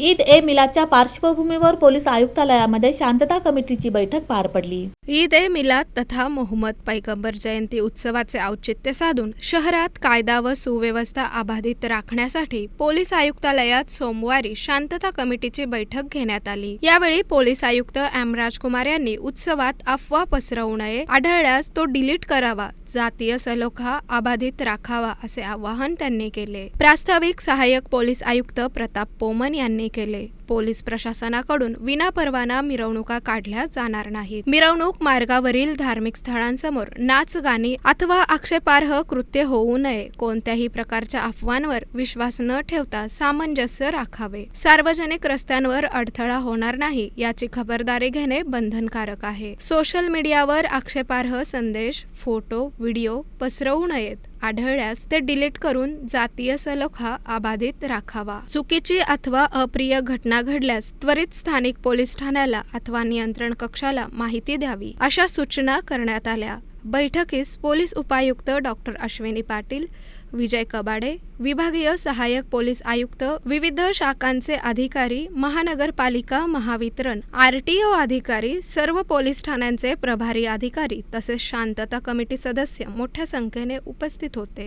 ईद ए मिलाच्या पार्श्वभूमीवर पोलीस आयुक्तालयामध्ये शांतता कमिटीची बैठक पार पडली. ईद ए मिलाद तथा मोहम्मद पैगंबर जयंती उत्सवाचे औचित्य साधून शहरात कायदा व सुव्यवस्था अबाधित राखण्यासाठी पोलीस आयुक्तालयात सोमवारी शांतता कमिटीची बैठक घेण्यात आली. यावेळी पोलीस आयुक्त एम राजकुमार यांनी उत्सवात अफवा पसरवू नये आढळल्यास तो डिलीट करावा जातीय सलोखा अबाधित राखावा असे आवाहन त्यांनी केले. प्रास्ताविक सहाय्यक पोलीस आयुक्त प्रताप पोमन यांनी केले. पोलीस प्रशासनाकडून विनापरवाना मिरवणुका काढल्या जाणार नाहीत. मिरवणूक मार्गावरील धार्मिक स्थळांसमोर नाच गाणी अथवा आक्षेपार्ह कृत्य होऊ नये. कोणत्याही प्रकारच्या अफवांवर विश्वास न ठेवता सामंजस्य राखावे. सार्वजनिक रस्त्यांवर अडथळा होणार नाही याची खबरदारी घेणे बंधनकारक आहे. सोशल मीडियावर आक्षेपार्ह संदेश फोटो व्हिडिओ पसरवू नयेत. आढळल्यास ते डिलीट करून जातीय सलोखा अबाधित राखावा. चुकीची अथवा अप्रिय घटना घडल्यास त्वरित स्थानिक पोलीस ठाण्याला अथवा नियंत्रण कक्षाला माहिती द्यावी अशा सूचना करण्यात आल्या. बैठकीस पोलीस उपायुक्त डॉक्टर अश्विनी पाटील विजय कबाडे विभागीय सहाय्यक पोलीस आयुक्त विविध शाखांचे अधिकारी महानगरपालिका महावितरण आर टी ओ अधिकारी सर्व पोलीस ठाण्यांचे प्रभारी अधिकारी तसेच शांतता कमिटी सदस्य मोठ्या संख्येने उपस्थित होते.